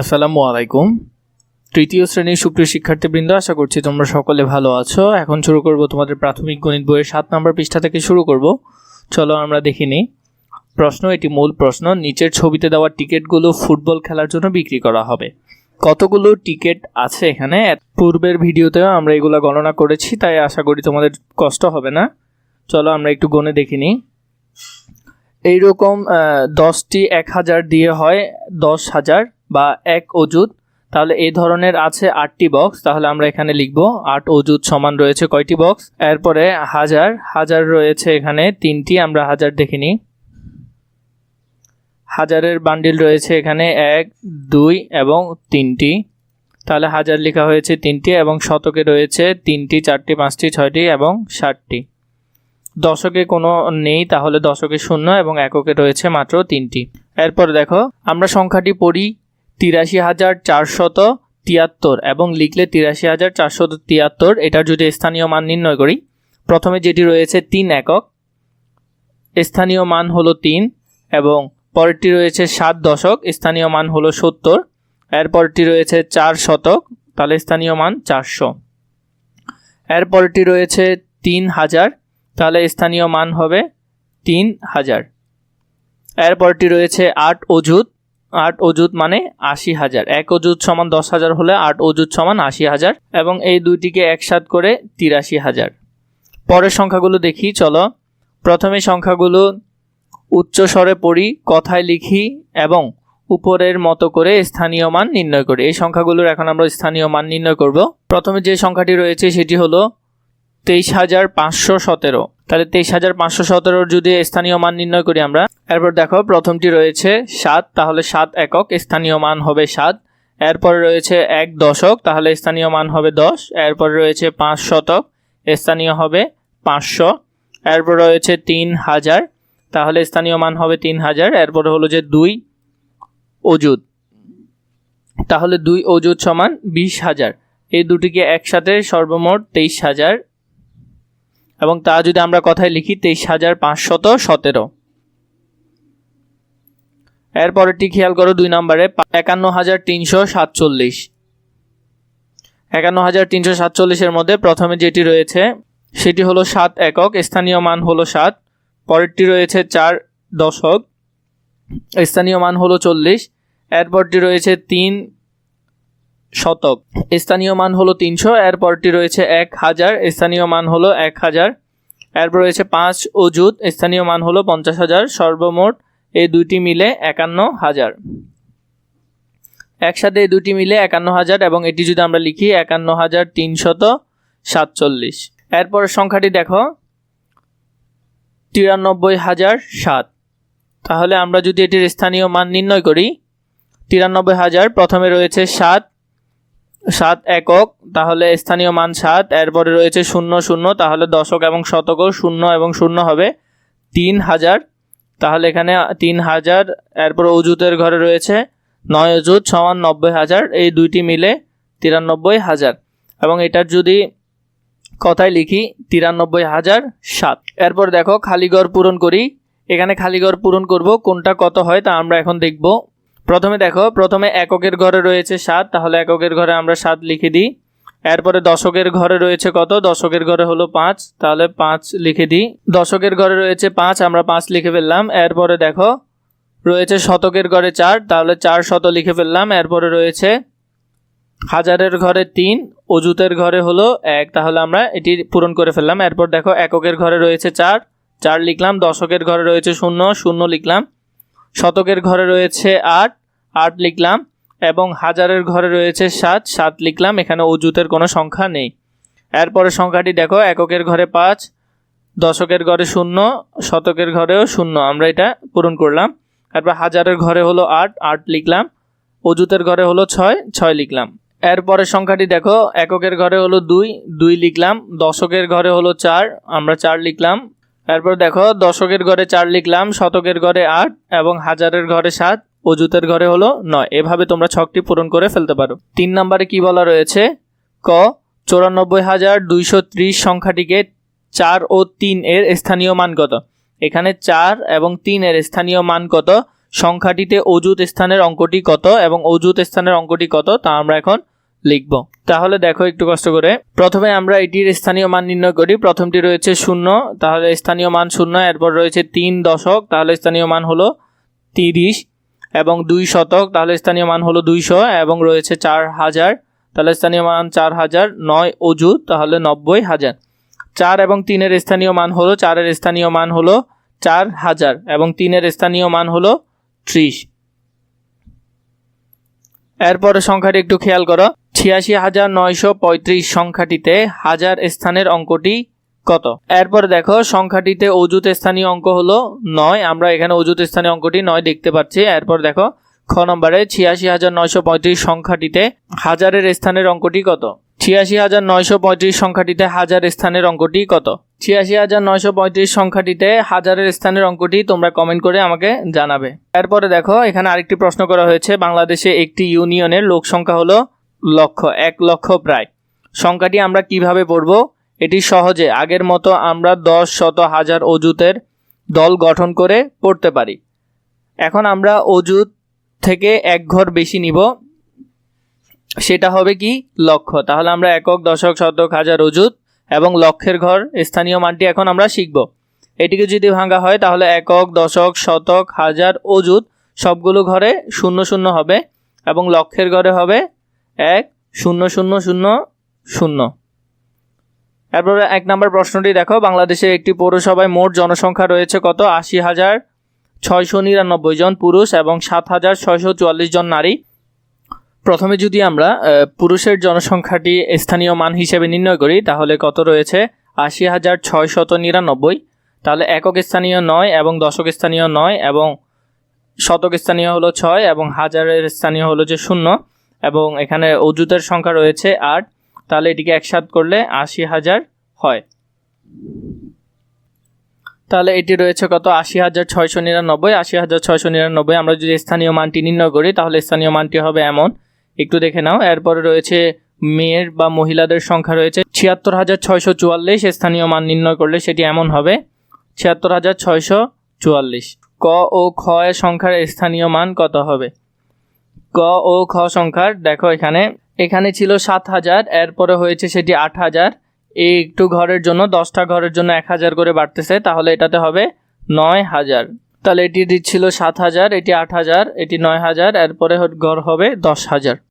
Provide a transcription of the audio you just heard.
আসসালামু আলাইকুম। তৃতীয় শ্রেণির সুপ্রিয় শিক্ষার্থীবৃন্দ, আশা করছি তোমরা সকলে ভালো আছো। এখন শুরু করব তোমাদের প্রাথমিক গণিত বইয়ের সাত নম্বর পৃষ্ঠা থেকে শুরু করব। চলো আমরা দেখে নিই। প্রশ্ন, এটি মূল প্রশ্ন, নিচের ছবিতে দেওয়া টিকিটগুলো ফুটবল খেলার জন্য বিক্রি করা হবে। কতগুলো টিকিট আছে এখানে? পূর্বের ভিডিওতেও আমরা এগুলো গণনা করেছি, তাই আশা করি তোমাদের কষ্ট হবে না। চলো আমরা একটু গণে দেখে নিই। এইরকম দশটি এক হাজার দিয়ে হয়, দশ হাজার। বা এক অজুত তাহলে এই ধরনের আছে আটটি বক্স তাহলে আমরা এখানে লিখব আট অজুত সমান রয়েছে কয়টি বক্স এরপরে হাজার হাজার রয়েছে এখানে তিনটি, আমরা হাজার দেখে নিই। হাজারের বান্ডিল রয়েছে এখানে এক, দুই এবং তিনটি। তাহলে হাজার লেখা হয়েছে তিনটি এবং শতকে রয়েছে তিনটি, চারটি, পাঁচটি, ছয়টি এবং ষাটটি। দশকে কোনো নেই, তাহলে দশকে শূন্য এবং এককে রয়েছে মাত্র তিনটি। এরপর দেখো, আমরা সংখ্যাটি পড়ি তিরাশি হাজার চারশত তিয়াত্তর এবং লিখলে তিরাশি হাজার চারশত তিয়াত্তর এটার যদি স্থানীয় মান নির্ণয় করি, প্রথমে যেটি রয়েছে তিন একক, স্থানীয় মান হলো তিন এবং পরেরটি রয়েছে সাত দশক, স্থানীয় মান হলো সত্তর, এরপরটি রয়েছে চার শতক, তাহলে স্থানীয় মান চারশো। এরপরটি রয়েছে তিন হাজার, তাহলে স্থানীয় মান হবে তিন হাজার। এরপরটি রয়েছে আট অজুত আট অজুত মানে আশি হাজার। এক অজুত সমান দশ হাজার হলে আট অজুত সমান আশি হাজার এবং এই দুইটিকে একসাথ করে তিরাশি হাজার। পরের সংখ্যাগুলো দেখি, চলো। প্রথমে সংখ্যাগুলো উচ্চ স্বরে পড়ি, কথায় লিখি এবং উপরের মতো করে স্থানীয় মান নির্ণয় করি। এই সংখ্যাগুলোর এখন আমরা স্থানীয় মান নির্ণয় করব। প্রথমে যে সংখ্যাটি রয়েছে সেটি হলো তেইশ হাজার পাঁচশো সতেরো। তাহলে তেইশ হাজার পাঁচশো সতেরোর যদি স্থানীয় মান নির্ণয় করি আমরা, এরপর দেখো প্রথমটি রয়েছে সাত, তাহলে সাত একক, স্থানীয় মান হবে সাত, এরপর রয়েছে এক দশক, তাহলে স্থানীয় মান হবে দশ, এরপর রয়েছে পাঁচ শতক, স্থানীয় হবে পাঁচশো, এরপর রয়েছে তিন হাজার, তাহলে স্থানীয় মান হবে তিন হাজার, এরপর হলো যে দুই অজুত তাহলে দুই অজুত সমান বিশ হাজার। এই দুটিকে একসাথে সর্বমোট তেইশ হাজার এবং তা যদি আমরা কথায় লিখি তেইশ হাজার পাঁচশত সতেরো। এরপরেরটি খেয়াল করো দুই নম্বরে, একান্ন হাজার তিনশো সাতচল্লিশ। একান্ন হাজার তিনশো সাতচল্লিশের মধ্যে প্রথমে যেটি রয়েছে, সেটি হলো সাত একক, স্থানীয় মান হলো সাত, পরেরটি রয়েছে চার দশক, স্থানীয় মান হলো চল্লিশ, এরপরটি রয়েছে তিন শতক। স্থানীয় মান হলো তিনশো এরপরটি রয়েছে এক হাজার, স্থানীয় মান হলো এক হাজার, এরপর রয়েছে পাঁচ অজুত স্থানীয় মান হলো পঞ্চাশ হাজার, সর্বমোট এই দুইটি মিলে একান্ন হাজার। একসাথে এই দুটি মিলে একান্ন হাজার এবং এটি যদি আমরা লিখি একান্ন হাজার তিনশত সাতচল্লিশ। এরপর সংখ্যাটি দেখো, তিরানব্বই হাজার সাত। তাহলে আমরা যদি এটির স্থানীয় মান নির্ণয় করি, তিরানব্বই হাজার, প্রথমে রয়েছে সাত সাত একক, তাহলে স্থানীয় মান সাত, এরপরে রয়েছে শূন্য শূন্য, তাহলে দশক এবং শতকও শূন্য এবং শূন্য হবে তিন হাজার। তাহলে এখানে তিন হাজার, এরপর অজুতের ঘরে রয়েছে নয় অজুত সমান নব্বই হাজার, এই দুইটি মিলে তিরানব্বই হাজার। এবং এটার যদি কথায় লিখি, তিরানব্বই হাজার সাত। এরপর দেখো খালিগড় পূরণ করি। এখানে খালিগড় পূরণ করব, কোনটা কত হয় তা আমরা এখন দেখব। প্রথমে দেখো, প্রথমে এককের ঘরে রয়েছে সাত, তাহলে এককের ঘরে আমরা সাত লিখে দিই। এরপরে দশকের ঘরে রয়েছে কত? দশকের ঘরে হলো পাঁচ, তাহলে পাঁচ লিখে দিই। দশকের ঘরে রয়েছে পাঁচ, আমরা পাঁচ লিখে ফেললাম। এরপরে দেখো, রয়েছে শতকের ঘরে চার, তাহলে চার শত লিখে ফেললাম। এরপরে রয়েছে হাজারের ঘরে তিন অজুতের ঘরে হলো এক, তাহলে আমরা এটি পূরণ করে ফেললাম। এরপর দেখো, এককের ঘরে রয়েছে চার চার লিখলাম, দশকের ঘরে রয়েছে শূন্য শূন্য লিখলাম। শতকের ঘরে রয়েছে আট আট লিখলাম, এবং হাজারের ঘরে রয়েছে সাত সাত লিখলাম, এখানে অজুতের কোনো সংখ্যা নেই। এরপরে সংখ্যাটি দেখো, এককের ঘরে পাঁচ, দশকের ঘরে শূন্য, শতকের ঘরেও শূন্য, আমরা এটা পূরণ করলাম। এরপর হাজারের ঘরে হলো আট আট লিখলাম অজুতের ঘরে হলো ছয় ছয় লিখলাম। এরপরে সংখ্যাটি দেখো, এককের ঘরে হলো দুই দুই লিখলাম, দশকের ঘরে হলো চার, আমরা চার লিখলাম এরপর দেখো, দশকের ঘরে চার লিখলাম, শতকের ঘরে আট এবং হাজারের ঘরে সাত অজুতের ঘরে হলো নয়। এভাবে তোমরা ছকটি পূরণ করে ফেলতে পারো। তিন নম্বরে কি বলা রয়েছে? ক, চৌরানব্বই হাজার দুইশো ত্রিশ সংখ্যাটিকে চার ও তিন এর স্থানীয় মান কত? এখানে চার এবং তিন এর স্থানীয় মান কত? সংখ্যাটিতে অজুত স্থানের অঙ্কটি কত এবং অজুত স্থানের অঙ্কটি কত? তা আমরা এখন লিখব। তাহলে দেখো একটু কষ্ট করে। প্রথমে আমরা এটির স্থানীয় মান নির্ণয় করি। প্রথমটি রয়েছে শূন্য, তাহলে স্থানীয় মান শূন্য, এরপর রয়েছে তিন দশক, তাহলে স্থানীয় মান হলো তিরিশ, এবং দুই শতক, তাহলে স্থানীয় মান হলো দুইশো, এবং রয়েছে চার হাজার, তাহলে স্থানীয় মান চার হাজার, নয় অজুত তাহলে নব্বই হাজার। চার এবং তিনের স্থানীয় মান হলো, চারের স্থানীয় মান হলো চার হাজার, এবং তিনের স্থানীয় মান হলো ত্রিশ। এরপরে সংখ্যাটি একটু খেয়াল করো। ছিয়াশি হাজার নয়শো পঁয়ত্রিশ সংখ্যাটিতে হাজার স্থানের অঙ্কটি কত? এরপরে দেখো, সংখ্যাটিতে অজুত স্থানীয় অঙ্ক হলো নয়। আমরা এখানে অজুত স্থানীয় অঙ্কটি নয় দেখতে পাচ্ছি। এরপর দেখো, খ নম্বরে ছিয়াশি হাজার নয়শো পঁয়ত্রিশ সংখ্যাটিতে হাজারের স্থানের অঙ্কটি কত? ছিয়াশি হাজার নয়শো পঁয়ত্রিশ সংখ্যাটিতে হাজার স্থানের অঙ্কটি কত? ছিয়াশি হাজার নয়শো পঁয়ত্রিশ সংখ্যাটিতে হাজারের স্থানের অঙ্কটি তোমরা কমেন্ট করে আমাকে জানাবে। এরপরে দেখো, এখানে আরেকটি প্রশ্ন করা হয়েছে। বাংলাদেশে একটি ইউনিয়নের লোক সংখ্যা হলো লক্ষ, এক লক্ষ প্রায়। সংখ্যাটি আমরা কীভাবে পড়ব? এটি সহজে, আগের মতো আমরা দশ শত হাজার অজুতের দল গঠন করে পড়তে পারি। এখন আমরা অজুত থেকে এক ঘর বেশি নিব। সেটা হবে কি? লক্ষ। তাহলে আমরা একক, দশক, শতক, হাজার অজুত এবং লক্ষের ঘর, স্থানীয় মানটি এখন আমরা শিখব। এটিকে যদি ভাঙা হয়, তাহলে একক, দশক, শতক, হাজার অজুত সবগুলো ঘরে শূন্য শূন্য হবে এবং লক্ষের ঘরে হবে এক, শূন্য শূন্য শূন্য শূন্য। এরপরে এক নম্বর প্রশ্নটি দেখো, বাংলাদেশের একটি পৌরসভায় মোট জনসংখ্যা রয়েছে কত? আশি হাজার ছয়শো নিরানব্বই জন পুরুষ এবং সাত হাজার ছয়শো চুয়াল্লিশ জন নারী। প্রথমে যদি আমরা পুরুষের জনসংখ্যাটি স্থানীয় মান হিসেবে নির্ণয় করি, তাহলে কত রয়েছে? আশি হাজার ছয়শত নিরানব্বই। তাহলে একক স্থানীয় নয় এবং দশক স্থানীয় নয় এবং শতক স্থানীয় হলো ছয় এবং হাজারের স্থানীয় হলো যে শূন্য। এবং এখানে অজুতের সংখ্যা রয়েছে আট, তাহলে এটিকে একসাথ করলে আশি হাজার হয়। তাহলে এটি রয়েছে কত? আশি হাজার ছয়শো নিরানব্বই। আশি হাজার ছয়শো নিরানব্বই আমরা যদি স্থানীয় মানটি নির্ণয় করি, তাহলে স্থানীয় মানটি হবে এমন। একটু দেখে নাও, এরপরে রয়েছে মেয়ের বা মহিলাদের সংখ্যা রয়েছে ছিয়াত্তর হাজার ছয়শো চুয়াল্লিশ। স্থানীয় মান নির্ণয় করলে সেটি এমন হবে, ছিয়াত্তর হাজার ছয়শো চুয়াল্লিশ। ক ও খ সংখ্যার স্থানীয় মান কত হবে? ক ও খ সংখ্যার, দেখো এখানে। এখানে ছিল সাত হাজার, এরপরে হয়েছে সেটি আট হাজার। এই একটু ঘরের জন্য, দশটা ঘরের জন্য এক হাজার করে বাড়তেছে, তাহলে এটাতে হবে নয় হাজার। তাহলে এটি দিচ্ছিল সাত হাজার, এটি আট হাজার, এটি নয় হাজার, এরপরে ঘর হবে দশ হাজার।